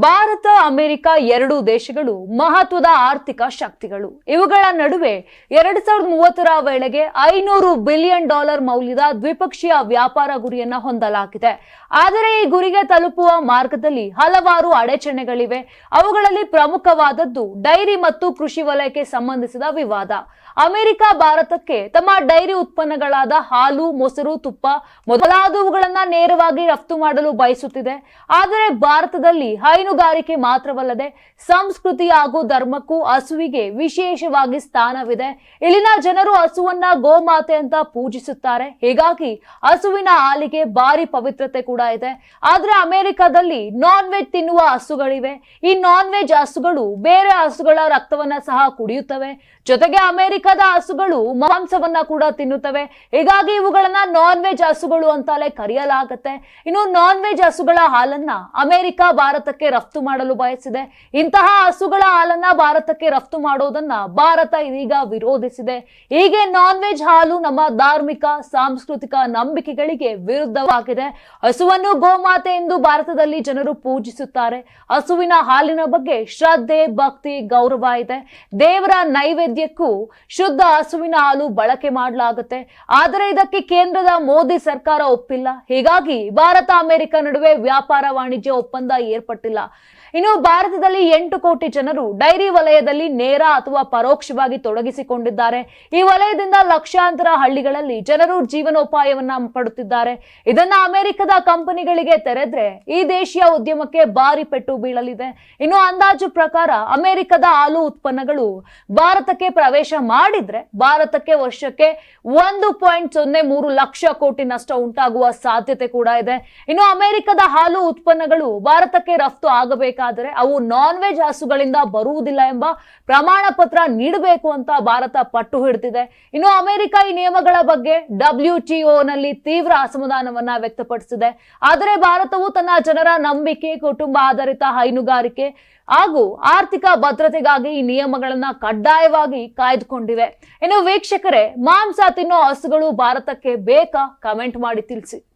Bharat, America ಎರಡು ದೇಶಗಳು ಮಹತ್ವದ ಆರ್ಥಿಕ ಶಕ್ತಿಗಳು. ಇವುಗಳ ನಡುವೆ ಎರಡ್ ಸಾವಿರದ ಮೂವತ್ತರ ವೇಳೆಗೆ ಐನೂರು ಬಿಲಿಯನ್ ಡಾಲರ್ ಮೌಲ್ಯದ ದ್ವಿಪಕ್ಷೀಯ ವ್ಯಾಪಾರ ಗುರಿಯನ್ನ ಹೊಂದಲಾಗಿದೆ. ಆದರೆ ಈ ಗುರಿಗೆ ತಲುಪುವ ಮಾರ್ಗದಲ್ಲಿ ಹಲವಾರು ಅಡಚಣೆಗಳಿವೆ. ಅವುಗಳಲ್ಲಿ ಪ್ರಮುಖವಾದದ್ದು ಡೈರಿ ಮತ್ತು ಕೃಷಿ ವಲಯಕ್ಕೆ ಸಂಬಂಧಿಸಿದ ವಿವಾದ. ಅಮೆರಿಕ ಭಾರತಕ್ಕೆ ತಮ್ಮ ಡೈರಿ ಉತ್ಪನ್ನಗಳಾದ ಹಾಲು, ಮೊಸರು, ತುಪ್ಪ ಮೊದಲಾದವುಗಳನ್ನ ನೇರವಾಗಿ ರಫ್ತು ಮಾಡಲು ಬಯಸುತ್ತಿದೆ. ಆದರೆ ಭಾರತದಲ್ಲಿ ಹೈನುಗಾರಿಕೆ ಮಾತ್ರವಲ್ಲದೆ ಸಂಸ್ಕೃತಿ ಹಾಗೂ ಧರ್ಮಕ್ಕೂ ಹಸುವಿಗೆ ವಿಶೇಷವಾಗಿ ಸ್ಥಾನವಿದೆ. ಇಲ್ಲಿನ ಜನರು ಹಸುವನ್ನ ಗೋಮಾತೆ ಅಂತ ಪೂಜಿಸುತ್ತಾರೆ. ಹೀಗಾಗಿ ಹಸುವಿನ ಹಾಲಿಗೆ ಭಾರಿ ಪವಿತ್ರತೆ ಕೂಡ ಇದೆ. ಆದ್ರೆ ಅಮೆರಿಕದಲ್ಲಿ ನಾನ್ ವೆಜ್ ತಿನ್ನುವ ಹಸುಗಳಿವೆ. ಈ ನಾನ್ ವೆಜ್ ಹಸುಗಳು ಬೇರೆ ಹಸುಗಳ ರಕ್ತವನ್ನ ಸಹ ಕುಡಿಯುತ್ತವೆ. ಜೊತೆಗೆ ಅಮೆರಿಕದ ಹಸುಗಳು ಮಾಂಸವನ್ನ ಕೂಡ ತಿನ್ನುತ್ತವೆ. ಹೀಗಾಗಿ ಇವುಗಳನ್ನ ನಾನ್ ವೆಜ್ ಹಸುಗಳು ಅಂತಲೇ ಕರೆಯಲಾಗತ್ತೆ. ಇನ್ನು ನಾನ್ ವೆಜ್ ಹಸುಗಳ ಹಾಲನ್ನ ಅಮೆರಿಕ ಭಾರತಕ್ಕೆ ರಫ್ತು ಮಾಡಲು ಬಯಸಿದೆ. ಇಂತಹ ಹಸುಗಳ ಹಾಲನ್ನ ಭಾರತಕ್ಕೆ ರಫ್ತು ಮಾಡೋದನ್ನ ಭಾರತ ಇದೀಗ ವಿರೋಧಿಸಿದೆ. ಹೀಗೆ ನಾನ್ ವೆಜ್ ಹಾಲು ನಮ್ಮ ಧಾರ್ಮಿಕ, ಸಾಂಸ್ಕೃತಿಕ ನಂಬಿಕೆಗಳಿಗೆ ವಿರುದ್ಧವಾಗಿದೆ. ಹಸುವನ್ನು ಗೋಮಾತೆ ಎಂದು ಭಾರತದಲ್ಲಿ ಜನರು ಪೂಜಿಸುತ್ತಾರೆ. ಹಸುವಿನ ಹಾಲಿನ ಬಗ್ಗೆ ಶ್ರದ್ಧೆ, ಭಕ್ತಿ, ಗೌರವ ಇದೆ. ದೇವರ ನೈವೇದ್ಯಕ್ಕೂ ಶುದ್ಧ ಹಸುವಿನ ಹಾಲು ಬಳಕೆ ಮಾಡಲಾಗುತ್ತೆ. ಆದರೆ ಇದಕ್ಕೆ ಕೇಂದ್ರದ ಮೋದಿ ಸರ್ಕಾರ ಒಪ್ಪಿಲ್ಲ. ಹೀಗಾಗಿ ಭಾರತ ಅಮೆರಿಕ ನಡುವೆ ವ್ಯಾಪಾರ ವಾಣಿಜ್ಯ ಒಪ್ಪಂದ ಏರ್ಪಟ್ಟಿಲ್ಲ. ಇನ್ನು ಭಾರತದಲ್ಲಿ ಎಂಟು ಕೋಟಿ ಜನರು ಡೈರಿ ವಲಯದಲ್ಲಿ ನೇರ ಅಥವಾ ಪರೋಕ್ಷವಾಗಿ ತೊಡಗಿಸಿಕೊಂಡಿದ್ದಾರೆ. ಈ ವಲಯದಿಂದ ಲಕ್ಷಾಂತರ ಹಳ್ಳಿಗಳಲ್ಲಿ ಜನರು ಜೀವನೋಪಾಯವನ್ನ ಪಡುತ್ತಿದ್ದಾರೆ. ಇದನ್ನ ಅಮೆರಿಕದ ಕಂಪನಿಗಳಿಗೆ ತೆರೆದ್ರೆ ಈ ದೇಶೀಯ ಉದ್ಯಮಕ್ಕೆ ಭಾರಿ ಪೆಟ್ಟು ಬೀಳಲಿದೆ. ಇನ್ನು ಅಂದಾಜು ಪ್ರಕಾರ ಅಮೆರಿಕದ ಹಾಲು ಉತ್ಪನ್ನಗಳು ಭಾರತಕ್ಕೆ ಪ್ರವೇಶ ಮಾಡಿದ್ರೆ ಭಾರತಕ್ಕೆ ವರ್ಷಕ್ಕೆ ಒಂದು ಪಾಯಿಂಟ್ ಸೊನ್ನೆ ಮೂರು ಲಕ್ಷ ಕೋಟಿ ನಷ್ಟ ಉಂಟಾಗುವ ಸಾಧ್ಯತೆ ಕೂಡ ಇದೆ. ಇನ್ನು ಅಮೆರಿಕದ ಹಾಲು ಉತ್ಪನ್ನಗಳು ಭಾರತಕ್ಕೆ ರಫ್ತು ಆಗಬೇಕಾದರೆ ಅವು ನಾನ್ ವೆಜ್ ಹಸುಗಳಿಂದ ಬರುವುದಿಲ್ಲ ಎಂಬ ಪ್ರಮಾಣ ಪತ್ರ ನೀಡಬೇಕು ಅಂತ ಭಾರತ ಪಟ್ಟು ಹಿಡಿದಿದೆ. ಇನ್ನು ಅಮೆರಿಕ ಈ ನಿಯಮಗಳ ಬಗ್ಗೆ ಡಬ್ಲ್ಯೂ ನಲ್ಲಿ ತೀವ್ರ ಅಸಮಾಧಾನವನ್ನ ವ್ಯಕ್ತಪಡಿಸಿದೆ. ಆದರೆ ಭಾರತವು ತನ್ನ ಜನರ ನಂಬಿಕೆ, ಕುಟುಂಬ ಆಧಾರಿತ ಹೈನುಗಾರಿಕೆ ಹಾಗೂ ಆರ್ಥಿಕ ಭದ್ರತೆಗಾಗಿ ಈ ನಿಯಮಗಳನ್ನ ಕಡ್ಡಾಯವಾಗಿ ಕಾಯ್ದುಕೊಂಡಿವೆ. ಇನ್ನು ವೀಕ್ಷಕರೇ, ಮಾಂಸ ತಿನ್ನೋ ಹಸುಗಳು ಭಾರತಕ್ಕೆ ಬೇಕಾ? ಕಮೆಂಟ್ ಮಾಡಿ ತಿಳಿಸಿ.